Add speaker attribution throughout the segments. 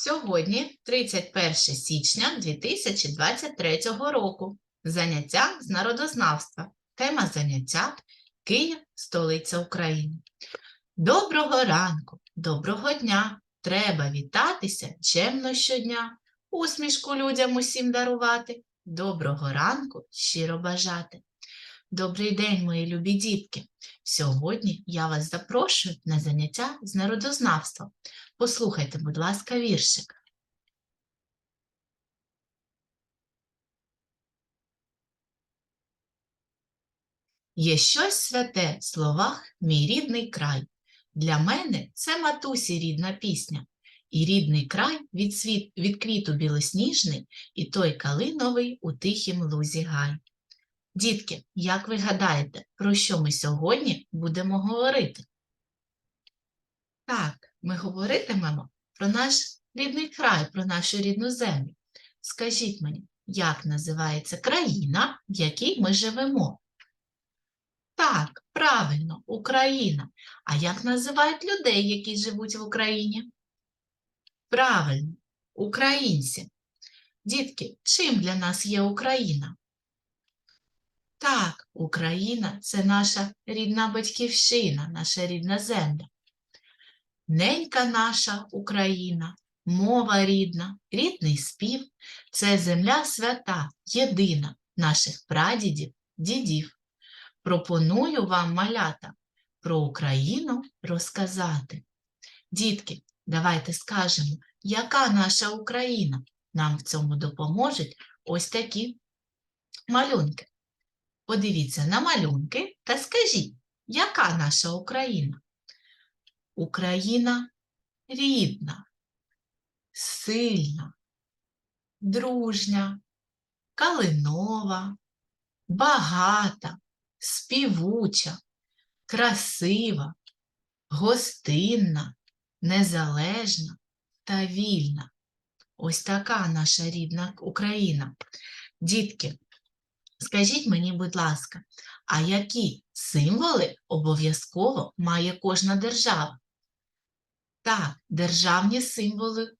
Speaker 1: Сьогодні 31 січня 2023 року. Заняття з народознавства. Тема заняття Київ, столиця України. Доброго ранку, доброго дня. Треба вітатися чемно щодня, усмішку людям усім дарувати. Доброго ранку щиро бажати. Добрий день, мої любі дітки. Сьогодні я вас запрошую на заняття з народознавства. Послухайте, будь ласка, віршик. Є щось святе в словах мій рідний край. Для мене це матусі рідна пісня. І рідний край від, світ, від квіту білосніжний, і той калиновий у тихім лузі гай. Дітки, як ви гадаєте, про що ми сьогодні будемо говорити? Так, ми говоритимемо про наш рідний край, про нашу рідну землю. Скажіть мені, як називається країна, в якій ми живемо? Так, правильно, Україна. А як називають людей, які живуть в Україні? Правильно, українці. Дітки, чим для нас є Україна? Так, Україна це наша рідна батьківщина, наша рідна земля. Ненька наша Україна, мова рідна, рідний спів це земля свята, єдина наших прадідів, дідів. Пропоную вам, малята, про Україну розказати. Дітки, давайте скажемо, яка наша Україна? Нам в цьому допоможуть ось такі малюнки. Подивіться на малюнки та скажіть, яка наша Україна? Україна рідна, сильна, дружня, калинова, багата, співуча, красива, гостинна, незалежна та вільна. Ось така наша рідна Україна. Дітки, скажіть мені, будь ласка, а які символи обов'язково має кожна держава? Так, державні символи.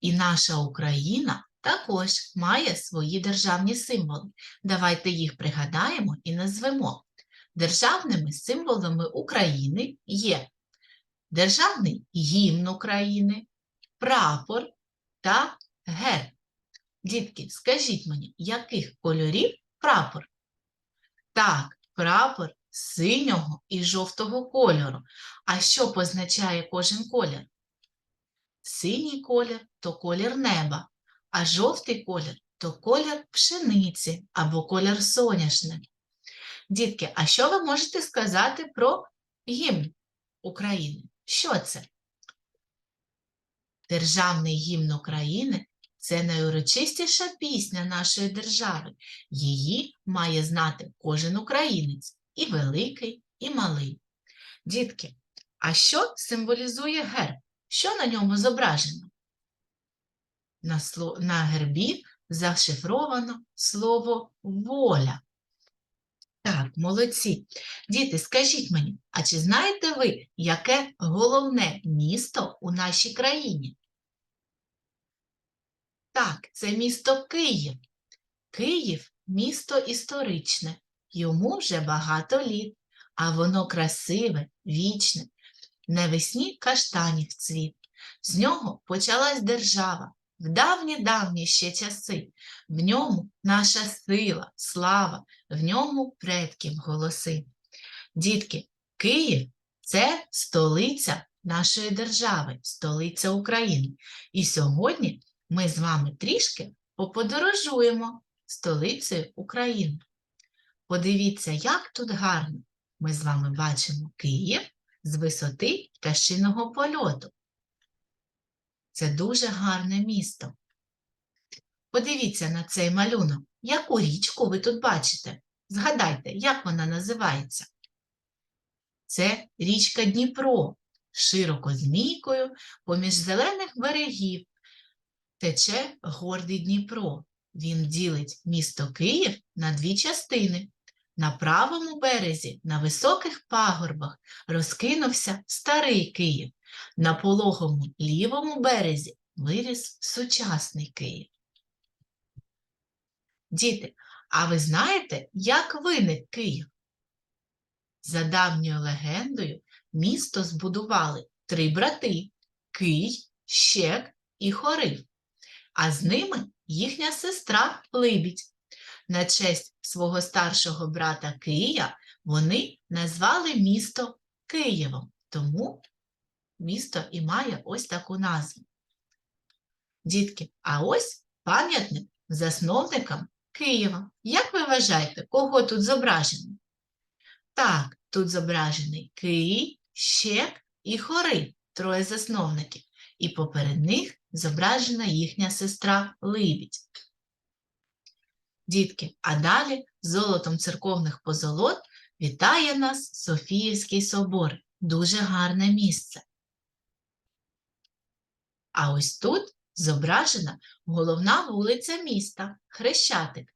Speaker 1: І наша Україна також має свої державні символи. Давайте їх пригадаємо і назвемо. Державними символами України є Державний гімн України, прапор та герб. Дітки, скажіть мені, яких кольорів прапор? Так, прапор синього і жовтого кольору. А що позначає кожен колір? Синій колір то колір неба, а жовтий колір то колір пшениці або колір соняшник. Дітки, а що ви можете сказати про гімн України? Що це? Державний гімн України це найурочистіша пісня нашої держави. Її має знати кожен українець, і великий, і малий. Дітки, а що символізує герб? Що на ньому зображено? На, сло... на гербі зашифровано слово воля. Так, молодці. Діти, скажіть мені, а чи знаєте ви, яке головне місто у нашій країні? Так, це місто Київ. Київ місто історичне, йому вже багато літ, а воно красиве, вічне, навесні каштанів цвіт. З нього почалась держава в давні-давні ще часи. В ньому наша сила, слава, в ньому предків голоси. Дітки, Київ це столиця нашої держави, столиця України. І сьогодні ми з вами трішки поподорожуємо столицею України. Подивіться, як тут гарно. Ми з вами бачимо Київ з висоти пташиного польоту. Це дуже гарне місто. Подивіться на цей малюнок. Яку річку ви тут бачите? Згадайте, як вона називається? Це річка Дніпро, широко змійкою, поміж зелених берегів. Тече гордий Дніпро. Він ділить місто Київ на дві частини. На правому березі, на високих пагорбах, розкинувся старий Київ. На пологому лівому березі виріс сучасний Київ. Діти, а ви знаєте, як виник Київ? За давньою легендою, місто збудували три брати Кий, Щек і Хорив, а з ними їхня сестра Либідь. На честь свого старшого брата Кия вони назвали місто Києвом, тому місто і має ось таку назву. Дітки, а ось пам'ятник засновникам Києва. Як ви вважаєте, кого тут зображено? Так, тут зображений Кий, Щек і Хорив, троє засновників, і поперед них зображена їхня сестра Либідь. Дітки, а далі золотом церковних позолот вітає нас Софіївський собор. Дуже гарне місце. А ось тут зображена головна вулиця міста Хрещатик.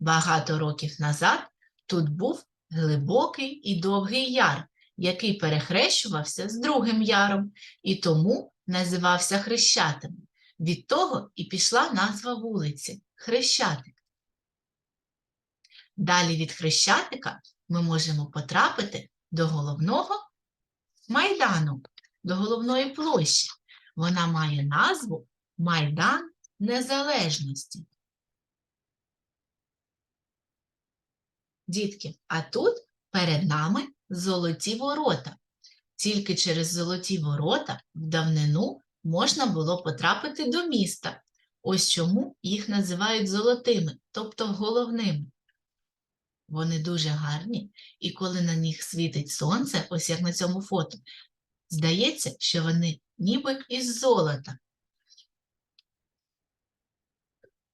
Speaker 1: Багато років назад тут був глибокий і довгий яр, який перехрещувався з другим яром і тому називався Хрещатим. Від того і пішла назва вулиці Хрещатик. Далі від Хрещатика ми можемо потрапити до головного майдану, до головної площі. Вона має назву Майдан Незалежності. Дітки, а тут перед нами золоті ворота. Тільки через золоті ворота в давнину можна було потрапити до міста. Ось чому їх називають золотими, тобто головними. Вони дуже гарні, і коли на них світить сонце, ось як на цьому фото, здається, що вони ніби із золота.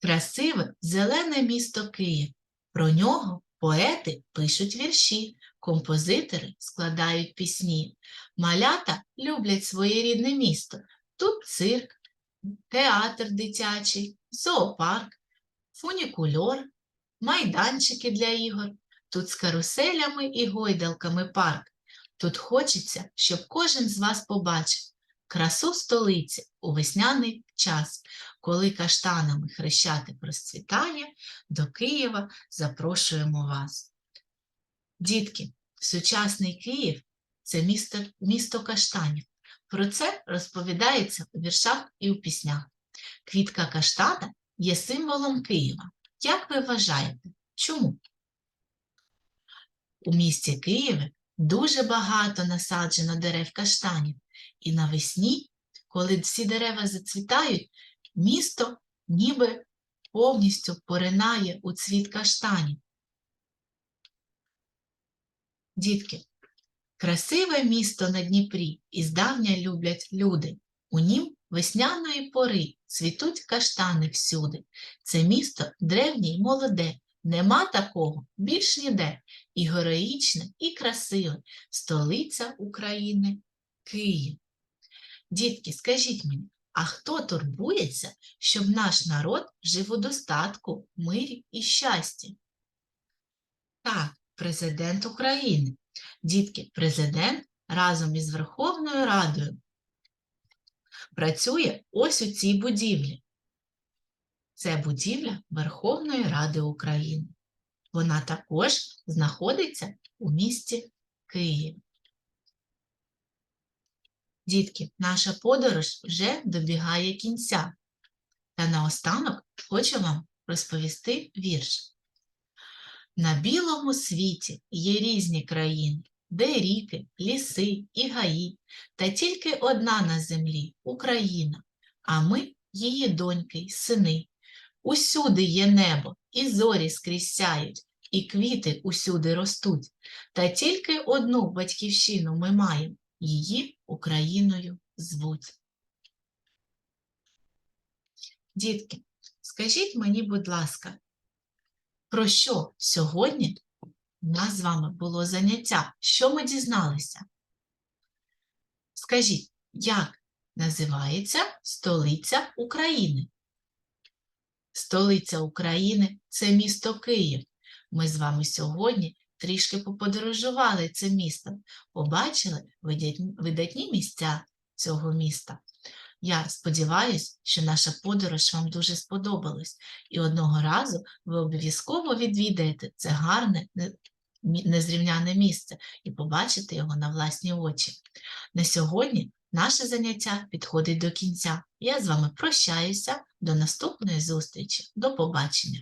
Speaker 1: Красиве зелене місто Київ. Про нього поети пишуть вірші, композитори складають пісні. Малята люблять своє рідне місто. Тут цирк, театр дитячий, зоопарк, фунікульор, майданчики для ігор. Тут з каруселями і гойдалками парк. Тут хочеться, щоб кожен з вас побачив красу столиці у весняний час, коли каштанами хрещатик розцвітає, до Києва запрошуємо вас. Дітки, сучасний Київ це місто, місто каштанів. Про це розповідається у віршах і у піснях. Квітка каштана є символом Києва. Як ви вважаєте, чому? У місті Києві дуже багато насаджено дерев каштанів, і навесні, коли всі дерева зацвітають, місто ніби повністю поринає у цвіт каштанів. Дітки, красиве місто на Дніпрі і здавня люблять люди. У нім весняної пори цвітуть каштани всюди. Це місто древнє й молоде, нема такого більш ніде. І героїчне, і красиве столиця України Київ. Дітки, скажіть мені, а хто турбується, щоб наш народ жив у достатку, мирі і щасті? Так, президент України. Дітки, президент разом із Верховною Радою працює ось у цій будівлі. Це будівля Верховної Ради України. Вона також знаходиться у місті Київ. Дітки, наша подорож вже добігає кінця. Та наостанок хочу вам розповісти вірш. На білому світі є різні країни, де ріки, ліси і гаї, та тільки одна на землі Україна, а ми її доньки й сини. Усюди є небо, і зорі скрізь сяють, і квіти усюди ростуть, та тільки одну батьківщину ми маємо, її Україною звуть. Дітки, скажіть мені, будь ласка, про що сьогодні у нас з вами було заняття? Що ми дізналися? Скажіть, як називається столиця України? Столиця України це місто Київ. Ми з вами сьогодні трішки поподорожували це місто, побачили видатні місця цього міста. Я сподіваюся, що наша подорож вам дуже сподобалась, і одного разу ви обов'язково відвідаєте це гарне, незрівняне місце і побачите його на власні очі. На сьогодні наше заняття підходить до кінця. Я з вами прощаюся. До наступної зустрічі. До побачення.